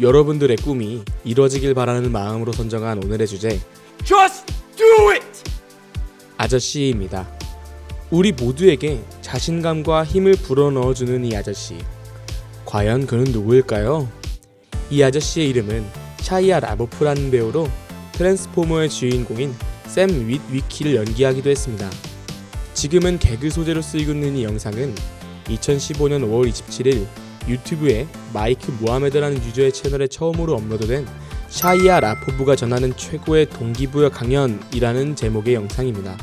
여러분들의 꿈이 이뤄지길 바라는 마음으로 선정한 오늘의 주제 Just do it! 아저씨입니다. 우리 모두에게 자신감과 힘을 불어넣어주는 이 아저씨. 과연 그는 누구일까요? 이 아저씨의 이름은 샤이아 라보프라는 배우로 트랜스포머의 주인공인 샘 윗 위키를 연기하기도 했습니다. 지금은 개그 소재로 쓰이고 있는 이 영상은 2015년 5월 27일 유튜브에 마이크 모하메드라는 유저의 채널에 처음으로 업로드된 샤이아 라포브가 전하는 최고의 동기부여 강연이라는 제목의 영상입니다.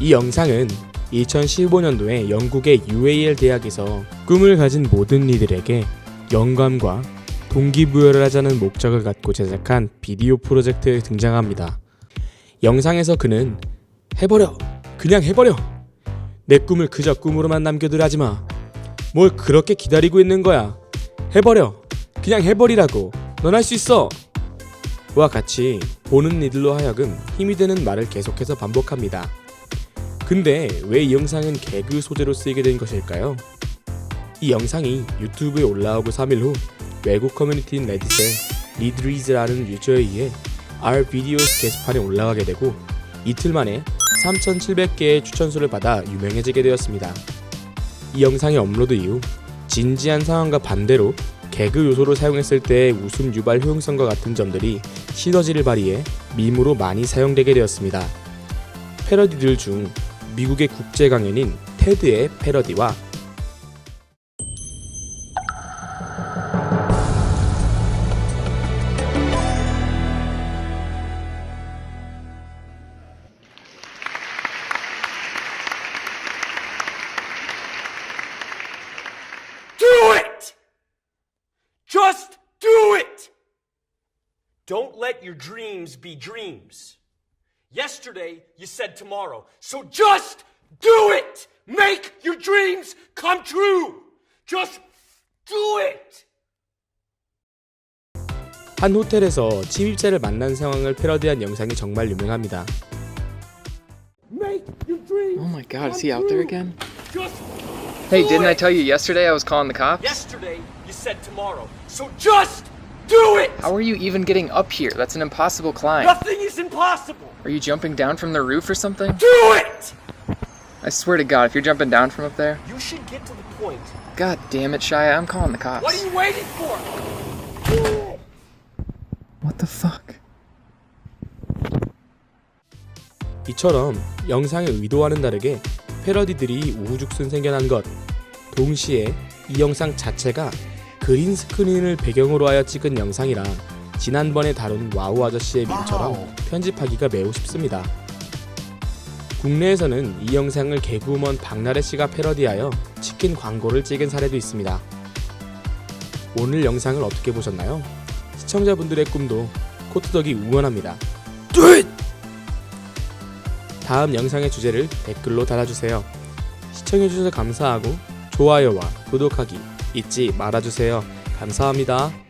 이 영상은 2015년도에 영국의 UAL 대학에서 꿈을 가진 모든 이들에게 영감과 동기부여를 하자는 목적을 갖고 제작한 비디오 프로젝트에 등장합니다. 영상에서 그는 해버려! 그냥 해버려! 내 꿈을 그저 꿈으로만 남겨두려 하지 마. 뭘 그렇게 기다리고 있는 거야. 해버려! 그냥 해버리라고! 넌 할 수 있어! 와 같이 보는 이들로 하여금 힘이 되는 말을 계속해서 반복합니다. 근데 왜 이 영상은 개그 소재로 쓰이게 된 것일까요? 이 영상이 유튜브에 올라오고 3일 후 외국 커뮤니티인 레딧에 리드리즈라는 유저에 의해 R 비디오스 게시판에 올라가게 되고 이틀 만에 3,700개의 추천수를 받아 유명해지게 되었습니다. 이 영상의 업로드 이후 진지한 상황과 반대로 개그 요소를 사용했을 때의 웃음 유발 효용성과 같은 점들이 시너지를 발휘해 밈으로 많이 사용되게 되었습니다. 패러디들 중 미국의 국제 강연인 테드의 패러디와 Don't let your dreams be dreams. Yesterday, you said tomorrow. So just do it! Make your dreams come true! Just do it! 한 호텔에서 침입자를 만난 상황을 패러디한 영상이 정말 유명합니다. Make your dreams Oh my god, is he out there again? just Hey, do didn't I it! tell you yesterday I was calling the cops? Yesterday, you said tomorrow. So just do it! How are you even getting up here? That's an impossible climb. Nothing is impossible! Are you jumping down from the roof or something? Do it! I swear to god, if you're jumping down from up there. You should get to the point. God damn it, Shia, I'm calling the cops. What are you waiting for? What the fuck? 이처럼 영상의 의도와는 다르게 패러디들이 우후죽순 생겨난 것 동시에 이 영상 자체가 그린 스크린을 배경으로 하여 찍은 영상이라 지난번에 다룬 와우 아저씨의 밈처럼 편집하기가 매우 쉽습니다. 국내에서는 이 영상을 개그우먼 박나래 씨가 패러디하여 치킨 광고를 찍은 사례도 있습니다. 오늘 영상을 어떻게 보셨나요? 시청자분들의 꿈도 코트덕이 응원합니다. 다음 영상의 주제를 댓글로 달아주세요. 시청해주셔서 감사하고 좋아요와 구독하기 잊지 말아주세요. 감사합니다.